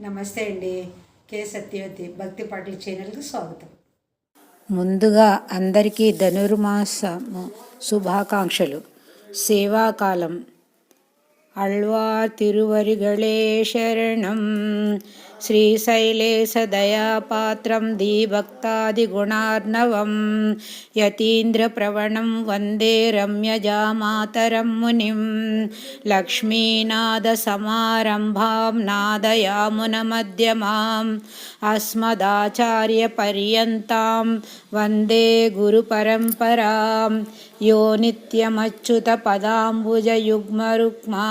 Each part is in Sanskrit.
నమస్తే అండి. కే సత్యవతి భక్తి పాటల ఛానల్కి స్వాగతం. ముందుగా అందరికీ ధనుర్మాసము శుభాకాంక్షలు. సేవాకాలం అళ్వార్ తిరువరిగళే శరణం. श्रीशैले श्रीशैलेशदयापात्रं दिभक्तादिगुणार्णवं यतीन्द्रप्रवणं वन्दे रम्यजामातरं मुनिं लक्ष्मीनादसमारम्भां नादयामुनमध्यमाम् अस्मदाचार्यपर्यन्तां वन्दे गुरुपरम्परां यो नित्यमच्युतपदाम्बुजयुग्मरुक्मा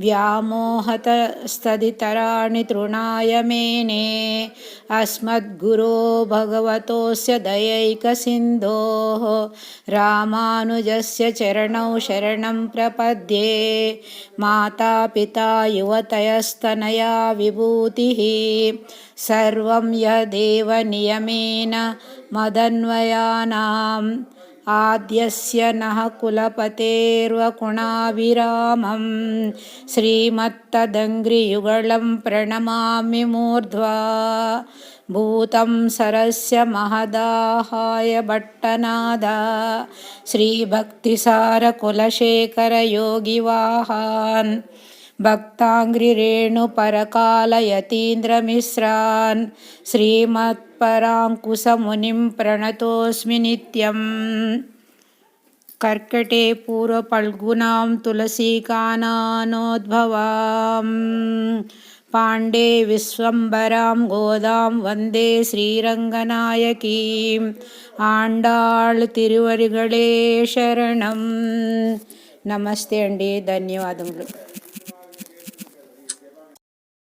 व्यामोहतस्तदितराणि तृणाय मेने। अस्मद्गुरो भगवतोऽस्य दयैकसिन्धोः। रामानुजस्य चरणौ शरणं प्रपद्ये। मातापिता युवतयस्तनया विभूतिः। सर्वं यदेव नियमेन मदन्वयानाम् आद्यस्य नः कुलपतेर्वकुणाभिरामं श्रीमत्तदङ्घ्रियुगलं प्रणमामि मूर्ध्वा। भूतं सरस्य महदाहाय भट्टनाद। श्रीभक्तिसारकुलशेखरयोगिवाहान् भक्ताङ्घ्रिरेणुपरकालयतीन्द्रमिश्रान् श्रीमत्पराङ्कुशमुनिं प्रणतोऽस्मि नित्यम् कर्कटे पूर्वफल्गुनां तुलसीकानानोद्भवाम् पाण्डे विश्वम्बरां गोदां वन्दे श्रीरङ्गनायकीम् ఆండాళ్ తిరువరిగళే శరణం నమస్తే అండి ధన్యవాదములు